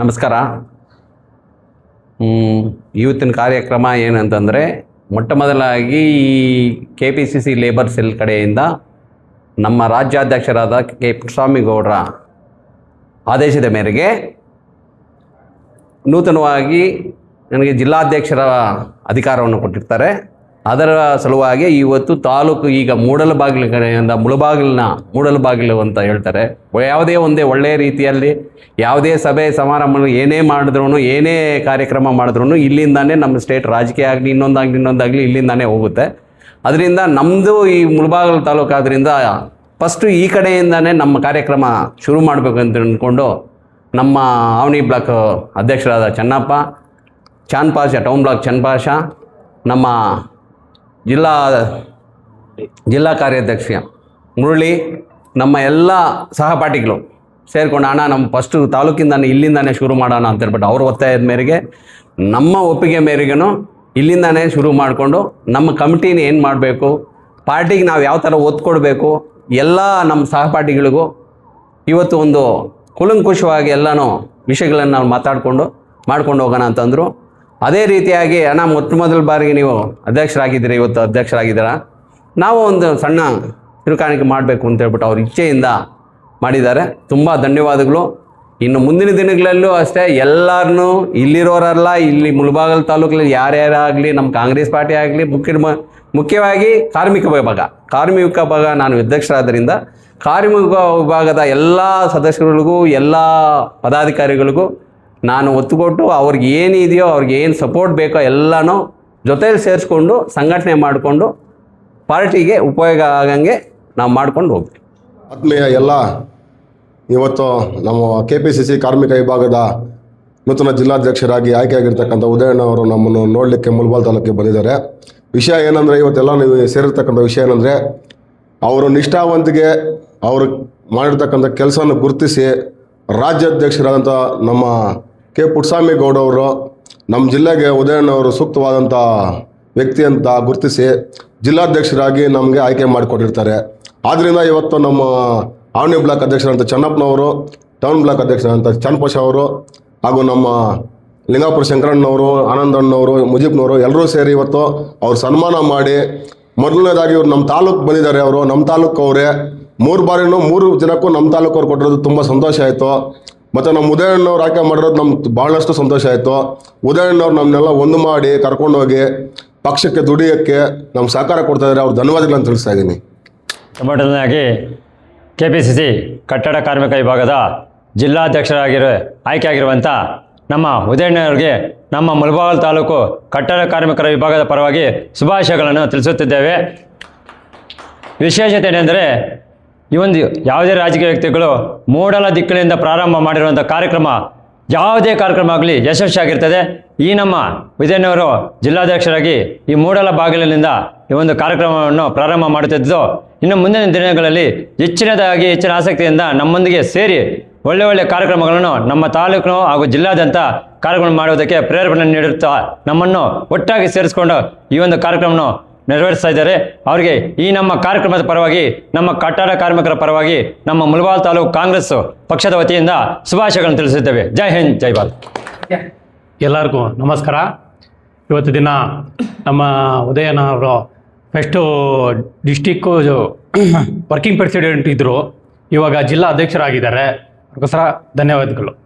ನಮಸ್ಕಾರ. ಇವತ್ತಿನ ಕಾರ್ಯಕ್ರಮ ಏನಂತಂದರೆ ಮೊಟ್ಟ ಮೊದಲಾಗಿ ಈ K P C C labour cell ಕಡೆಯಿಂದ ನಮ್ಮ ರಾಜ್ಯಾಧ್ಯಕ್ಷರಾದ ಕೆ. ಪುಟ್ಟಸ್ವಾಮಿಗೌಡರ ಆದೇಶದ ಮೇರೆಗೆ ನೂತನವಾಗಿ ನನಗೆ ಜಿಲ್ಲಾಧ್ಯಕ್ಷರ ಅಧಿಕಾರವನ್ನು ಕೊಟ್ಟಿರ್ತಾರೆ. ಅದರ ಸಲುವಾಗಿ ಇವತ್ತು ತಾಲೂಕು ಈಗ ಮೂಡಲ ಬಾಗಿಲು ಕಡೆಯಿಂದ ಮುಳಬಾಗಿಲಿನ ಮೂಡಲ ಬಾಗಿಲು ಅಂತ ಹೇಳ್ತಾರೆ. ಯಾವುದೇ ಒಂದೇ ಒಳ್ಳೆಯ ರೀತಿಯಲ್ಲಿ ಯಾವುದೇ ಸಭೆ ಸಮಾರಂಭ ಏನೇ ಮಾಡಿದ್ರು ಏನೇ ಕಾರ್ಯಕ್ರಮ ಮಾಡಿದ್ರು ಇಲ್ಲಿಂದಾನೇ ನಮ್ಮ ಸ್ಟೇಟ್ ರಾಜಕೀಯ ಆಗಲಿ, ಇನ್ನೊಂದಾಗಲಿ ಇನ್ನೊಂದಾಗಲಿ ಇಲ್ಲಿಂದಾನೇ ಹೋಗುತ್ತೆ. ಅದರಿಂದ ನಮ್ಮದು ಈ ಮುಳಬಾಗಿಲು ತಾಲೂಕು ಆದ್ದರಿಂದ ಫಸ್ಟು ಈ ಕಡೆಯಿಂದನೇ ನಮ್ಮ ಕಾರ್ಯಕ್ರಮ ಶುರು ಮಾಡಬೇಕು ಅಂತ ಅಂದ್ಕೊಂಡು ನಮ್ಮ ಆವಣಿ ಬ್ಲಾಕ್ ಅಧ್ಯಕ್ಷರಾದ ಚನ್ನಪ್ಪ ಚಾನ್ ಪಾಷಾ, ಟೌನ್ ಬ್ಲಾಕ್ ಚನ್ಪಾಷ ನಮ್ಮ ಜಿಲ್ಲಾ ಜಿಲ್ಲಾ ಕಾರ್ಯಾಧ್ಯಕ್ಷ ಮುರಳಿ, ನಮ್ಮ ಎಲ್ಲ ಸಹಪಾಠಿಗಳು ಸೇರಿಕೊಂಡು, ಅಣ್ಣ ನಮ್ಮ ಫಸ್ಟು ತಾಲೂಕಿಂದಾನೆ ಇಲ್ಲಿಂದಾನೇ ಶುರು ಮಾಡೋಣ ಅಂತ ಹೇಳ್ಬಿಟ್ಟು ಅವ್ರ ಒತ್ತಾಯದ ಮೇರೆಗೆ ನಮ್ಮ ಒಪ್ಪಿಗೆ ಮೇರೆಗೂ ಇಲ್ಲಿಂದಾನೇ ಶುರು ಮಾಡಿಕೊಂಡು, ನಮ್ಮ ಕಮಿಟಿನ ಏನು ಮಾಡಬೇಕು, ಪಾರ್ಟಿಗೆ ನಾವು ಯಾವ ಥರ ಒತ್ತು ಕೊಡಬೇಕು, ಎಲ್ಲ ನಮ್ಮ ಸಹಪಾಠಿಗಳಿಗೂ ಇವತ್ತು ಒಂದು ಕುಲಂಕುಶವಾಗಿ ಎಲ್ಲನೂ ವಿಷಯಗಳನ್ನು ನಾವು ಮಾತಾಡಿಕೊಂಡು, ಮಾಡ್ಕೊಂಡು ಹೋಗೋಣ ಅಂತಂದರು. ಅದೇ ರೀತಿಯಾಗಿ ಅಣ್ಣ ಮೊಟ್ಟ ಮೊದಲ ಬಾರಿಗೆ ನೀವು ಅಧ್ಯಕ್ಷರಾಗಿದ್ದೀರಿ, ಇವತ್ತು ಅಧ್ಯಕ್ಷರಾಗಿದ್ದೀರಾ? ನಾವು ಒಂದು ಸಣ್ಣ ತಿರುಕಾಣಿಕೆ ಮಾಡಬೇಕು ಅಂತ ಹೇಳ್ಬಿಟ್ಟು ಅವ್ರ ಇಚ್ಛೆಯಿಂದ ಮಾಡಿದ್ದಾರೆ. ತುಂಬ ಧನ್ಯವಾದಗಳು. ಇನ್ನು ಮುಂದಿನ ದಿನಗಳಲ್ಲೂ ಅಷ್ಟೇ ಎಲ್ಲರನ್ನೂ ಇಲ್ಲಿರೋರಲ್ಲ, ಇಲ್ಲಿ ಮುಳಬಾಗಲ್ ತಾಲೂಕಲ್ಲಿ ಯಾರ್ಯಾರಾಗಲಿ ನಮ್ಮ ಕಾಂಗ್ರೆಸ್ ಪಾರ್ಟಿ ಆಗಲಿ, ಮುಖ್ಯ ಮುಖ್ಯವಾಗಿ ಕಾರ್ಮಿಕ ವಿಭಾಗ. ಕಾರ್ಮಿಕ ವಿಭಾಗ ನಾನು ಅಧ್ಯಕ್ಷರಾದ್ದರಿಂದ ಕಾರ್ಮಿಕ ವಿಭಾಗದ ಎಲ್ಲ ಸದಸ್ಯರುಗಳಿಗೂ, ಎಲ್ಲ ಪದಾಧಿಕಾರಿಗಳಿಗೂ ನಾನು ಒತ್ತು ಕೊಟ್ಟು ಅವ್ರಿಗೆ ಏನಿದೆಯೋ, ಅವ್ರಿಗೆ ಏನು ಸಪೋರ್ಟ್ ಬೇಕೋ ಎಲ್ಲನೂ ಜೊತೆಯಲ್ಲಿ ಸೇರಿಸ್ಕೊಂಡು ಸಂಘಟನೆ ಮಾಡಿಕೊಂಡು ಪಾರ್ಟಿಗೆ ಉಪಯೋಗ ಆಗಂಗೆ ನಾವು ಮಾಡ್ಕೊಂಡು ಹೋಗ್ತೀವಿ. ಆತ್ಮೀಯ ಎಲ್ಲ ಇವತ್ತು ನಮ್ಮ ಕೆ ಪಿ ಸಿ ಸಿ ಕಾರ್ಮಿಕ ವಿಭಾಗದ ನೂತನ ಜಿಲ್ಲಾಧ್ಯಕ್ಷರಾಗಿ ಆಯ್ಕೆಯಾಗಿರ್ತಕ್ಕಂಥ ಉದಯಣ್ಣವರು ನಮ್ಮನ್ನು ನೋಡಲಿಕ್ಕೆ ಮುಲ್ಬಾಲ್ ತಾಲೂಕಿಗೆ ಬಂದಿದ್ದಾರೆ. ವಿಷಯ ಏನಂದರೆ ಇವತ್ತೆಲ್ಲ ನೀವು ಸೇರಿರ್ತಕ್ಕಂಥ ವಿಷಯ ಏನಂದರೆ, ಅವರು ನಿಷ್ಠಾವಂತಿಗೆ ಅವರು ಮಾಡಿರ್ತಕ್ಕಂಥ ಕೆಲಸವನ್ನು ಗುರುತಿಸಿ ರಾಜ್ಯಾಧ್ಯಕ್ಷರಾದಂಥ ನಮ್ಮ ಕೆ ಪುಟ್ಸ್ವಾಮಿ ಗೌಡ ಅವರು ನಮ್ಮ ಜಿಲ್ಲೆಗೆ ಉದಯಣ್ಣವರು ಸೂಕ್ತವಾದಂಥ ವ್ಯಕ್ತಿ ಅಂತ ಗುರುತಿಸಿ ಜಿಲ್ಲಾಧ್ಯಕ್ಷರಾಗಿ ನಮಗೆ ಆಯ್ಕೆ ಮಾಡಿಕೊಟ್ಟಿರ್ತಾರೆ. ಆದ್ದರಿಂದ ಇವತ್ತು ನಮ್ಮ ಆವಣಿ ಬ್ಲಾಕ್ ಅಧ್ಯಕ್ಷರಂತ ಚನ್ನಪ್ಪನವರು, ಟೌನ್ ಬ್ಲಾಕ್ ಅಧ್ಯಕ್ಷರಂತ ಚನ್ನಪೋಷ ಅವರು ಹಾಗೂ ನಮ್ಮ ಲಿಂಗಾಪುರ ಶಂಕರಣ್ಣವರು, ಆನಂದಣ್ಣವರು, ಮುಜೀಬ್ನವರು ಎಲ್ಲರೂ ಸೇರಿ ಇವತ್ತು ಅವ್ರು ಸನ್ಮಾನ ಮಾಡಿ ಮೊದಲನೇದಾಗಿ ಇವ್ರು ನಮ್ಮ ತಾಲೂಕು ಬಂದಿದ್ದಾರೆ ಅವರು. ನಮ್ಮ ತಾಲೂಕು ಅವರೇ ಮೂರು ಬಾರಿನೂ ಮೂರು ಜನಕ್ಕೂ ನಮ್ಮ ತಾಲೂಕು ಅವ್ರು ಕೊಟ್ಟಿರೋದು ತುಂಬ ಸಂತೋಷ ಆಯಿತು. ಮತ್ತು ನಮ್ಮ ಉದಯಣ್ಣವ್ರು ಆಯ್ಕೆ ಮಾಡಿರೋದು ನಮ್ಗೆ ಭಾಳಷ್ಟು ಸಂತೋಷ ಆಯಿತು. ಉದಯಣ್ಣವ್ರು ನಮ್ಮನ್ನೆಲ್ಲ ಒಂದು ಮಾಡಿ ಕರ್ಕೊಂಡೋಗಿ ಪಕ್ಷಕ್ಕೆ, ದುಡಿಯೋಕ್ಕೆ ನಮ್ಗೆ ಸಹಕಾರ ಕೊಡ್ತಾ ಇದ್ದಾರೆ ಅವ್ರು ಧನ್ಯವಾದಗಳನ್ನು ತಿಳಿಸ್ತಾ ಇದ್ದೀನಿ. ಮೊದಲನೇದಾಗಿ ಕೆ ಪಿ ಸಿ ಸಿ ಕಟ್ಟಡ ಕಾರ್ಮಿಕ ವಿಭಾಗದ ಜಿಲ್ಲಾಧ್ಯಕ್ಷರಾಗಿರೋ ಆಯ್ಕೆಯಾಗಿರುವಂಥ ನಮ್ಮ ಉದಯಣ್ಣವ್ರಿಗೆ ನಮ್ಮ ಮುಳಬಾಗಲ್ ತಾಲೂಕು ಕಟ್ಟಡ ಕಾರ್ಮಿಕರ ವಿಭಾಗದ ಪರವಾಗಿ ಶುಭಾಶಯಗಳನ್ನು ತಿಳಿಸುತ್ತಿದ್ದೇವೆ. ವಿಶೇಷತೆ ಏನೆಂದರೆ ಈ ಒಂದು ಯಾವುದೇ ರಾಜಕೀಯ ವ್ಯಕ್ತಿಗಳು ಮೂಡಲ ದಿಕ್ಕಿನಿಂದ ಪ್ರಾರಂಭ ಮಾಡಿರುವಂಥ ಕಾರ್ಯಕ್ರಮ ಯಾವುದೇ ಕಾರ್ಯಕ್ರಮ ಆಗಲಿ ಯಶಸ್ವಿಯಾಗಿರ್ತದೆ ಈ ನಮ್ಮ ವಿಜಯನವರು ಜಿಲ್ಲಾಧ್ಯಕ್ಷರಾಗಿ ಈ ಮೂಡಲ ಬಾಗಿಲಿನಿಂದ ಈ ಒಂದು ಕಾರ್ಯಕ್ರಮವನ್ನು ಪ್ರಾರಂಭ ಮಾಡುತ್ತಿದ್ದು, ಇನ್ನು ಮುಂದಿನ ದಿನಗಳಲ್ಲಿ ಹೆಚ್ಚಿನದಾಗಿ ಹೆಚ್ಚಿನ ಆಸಕ್ತಿಯಿಂದ ನಮ್ಮೊಂದಿಗೆ ಸೇರಿ ಒಳ್ಳೆ ಒಳ್ಳೆ ಕಾರ್ಯಕ್ರಮಗಳನ್ನು ನಮ್ಮ ತಾಲೂಕು ಹಾಗೂ ಜಿಲ್ಲಾದ್ಯಂತ ಕಾರ್ಯಕ್ರಮ ಮಾಡುವುದಕ್ಕೆ ಪ್ರೇರಣೆ ನೀಡುತ್ತಾ ನಮ್ಮನ್ನು ಒಟ್ಟಾಗಿ ಸೇರಿಸಿಕೊಂಡು ಈ ಒಂದು ಕಾರ್ಯಕ್ರಮವನ್ನು ನೆರವೇರಿಸ್ತಾ ಇದ್ದಾರೆ. ಅವರಿಗೆ ಈ ನಮ್ಮ ಕಾರ್ಯಕ್ರಮದ ಪರವಾಗಿ, ನಮ್ಮ ಕಟ್ಟಡ ಕಾರ್ಮಿಕರ ಪರವಾಗಿ, ನಮ್ಮ ಮುಲ್ಬಾಲ್ ತಾಲೂಕು ಕಾಂಗ್ರೆಸ್ ಪಕ್ಷದ ವತಿಯಿಂದ ಶುಭಾಶಯಗಳನ್ನು ತಿಳಿಸುತ್ತೇವೆ. ಜೈ ಹಿಂದ್, ಜೈ ಬಾಲ್ ಎಲ್ಲರಿಗೂ ನಮಸ್ಕಾರ. ಇವತ್ತು ದಿನ ನಮ್ಮ ಉದಯನ ಅವರು ಫಸ್ಟು ಡಿಸ್ಟಿಕ್ಕು ವರ್ಕಿಂಗ್ ಪ್ರೆಸಿಡೆಂಟ್ ಇದ್ದರು ಇವಾಗ ಜಿಲ್ಲಾ ಅಧ್ಯಕ್ಷರಾಗಿದ್ದಾರೆ. ಅದಕ್ಕೋಸ್ಕರ ಧನ್ಯವಾದಗಳು.